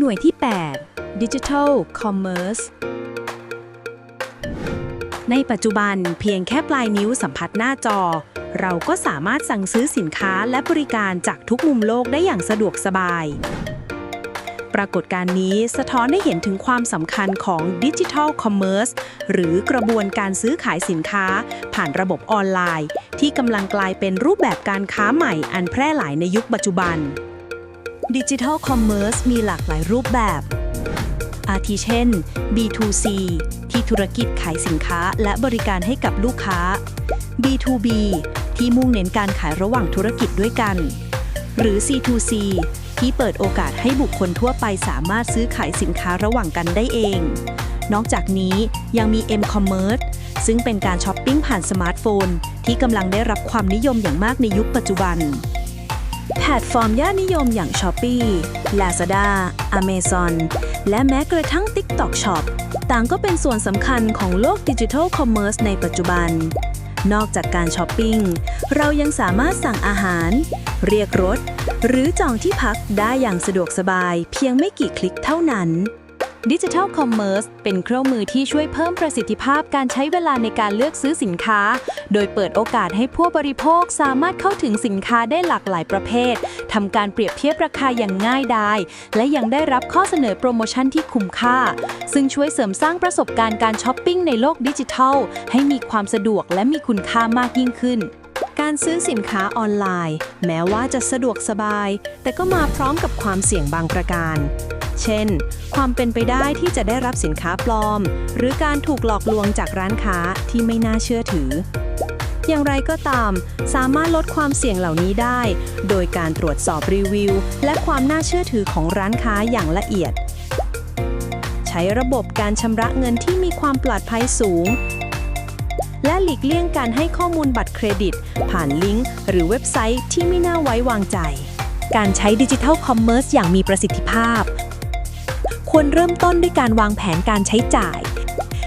หน่วยที่ 8 Digital Commerce ในปัจจุบันเพียงแค่ปลายนิ้วสัมผัสหน้าจอ เราก็สามารถสั่งซื้อสินค้าและบริการจากทุกมุมโลกได้อย่างสะดวกสบาย ปรากฏการณ์นี้สะท้อนให้เห็นถึงความสำคัญของ Digital Commerce หรือกระบวนการซื้อขายสินค้า ผ่านระบบออนไลน์ ที่กำลังกลายเป็นรูปแบบการค้าใหม่อันแพร่หลายในยุคปัจจุบัน Digital Commerce มีหลากหลายรูปแบบ อาทิเช่น B2C ที่ธุรกิจขายสินค้าและบริการให้กับลูกค้า B2B ที่มุ่งเน้นการขายระหว่างธุรกิจด้วยกัน หรือ C2C ที่เปิดโอกาสให้บุคคลทั่วไปสามารถซื้อขายสินค้าระหว่างกันได้เอง นอกจากนี้ยังมี M-Commerce ซึ่งเป็นการช้อปปิ้งผ่านสมาร์ทโฟน ที่กำลังได้รับความนิยมอย่างมากในยุคปัจจุบัน แพลตฟอร์มยอดนิยมอย่าง s h อ p e e Lazada, Amazon และแม้กระทั่ง TikTok Shop ต่างก็เป็นส่วนสำคัญของโลกดิจิทัลคอมเมอร์สในปัจจุบัน นอกจากการช้อปปิ้ง เรายังสามารถสั่งอาหาร เรียกรถ หรือจองที่พักได้อย่างสะดวกสบายเพียงไม่กี่คลิกเท่านั้น ดิจิทัลคอมเมอร์สเป็นเครื่องมือที่ช่วยเพิ่มประสิทธิภาพการใช้เวลาในการเลือกซื้อสินค้า โดยเปิดโอกาสให้ผู้บริโภคสามารถเข้าถึงสินค้าได้หลากหลายประเภททำการเปรียบเทียบราคาอย่างง่ายดายและยังได้รับข้อเสนอโปรโมชั่นที่คุ้มค่า ซึ่งช่วยเสริมสร้างประสบการณ์การช้อปปิ้งในโลกดิจิทัล ให้มีความสะดวกและมีคุณค่ามากยิ่งขึ้นการซื้อสินค้าออนไลน์ แม้ว่าจะสะดวกสบาย แต่ก็มาพร้อมกับความเสี่ยงบางประการ เช่น ความเป็นไปได้ที่จะได้รับสินค้าปลอม หรือการถูกหลอกลวงจากร้านค้าที่ไม่น่าเชื่อถือ อย่างไรก็ตาม สามารถลดความเสี่ยงเหล่านี้ได้ โดยการตรวจสอบรีวิว และความน่าเชื่อถือของร้านค้าอย่างละเอียด ใช้ระบบการชำระเงินที่มีความปลอดภัยสูง และหลีกเลี่ยงการให้ข้อมูลบัตรเครดิต ผ่านลิงก์ หรือเว็บไซต์ที่ไม่น่าไว้วางใจการใช้ดิจิทัลคอมเมอร์สอย่างมีประสิทธิภาพ ควรเริ่มต้นด้วยการวางแผนการใช้จ่าย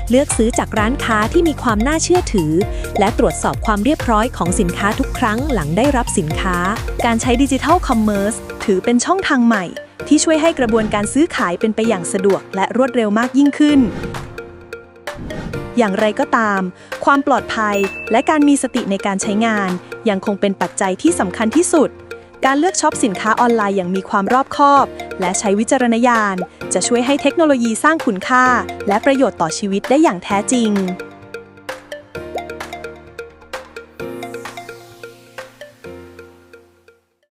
เลือกซื้อจากร้านค้าที่มีความน่าเชื่อถือ และตรวจสอบความเรียบร้อยของสินค้าทุกครั้งหลังได้รับสินค้า การใช้ดิจิทัลคอมเมอร์สถือเป็นช่องทางใหม่ ที่ช่วยให้กระบวนการซื้อขายเป็นไปอย่างสะดวกและรวดเร็วมากยิ่งขึ้นอย่างไรก็ตาม ความปลอดภัยและการมีสติในการใช้งาน ยังคงเป็นปัจจัยที่สำคัญที่สุด การเลือกช็อปสินค้าออนไลน์อย่างมีความรอบคอบ และใช้วิจารณญาณ จะช่วยให้เทคโนโลยีสร้างคุณค่า และประโยชน์ต่อชีวิตได้อย่างแท้จริง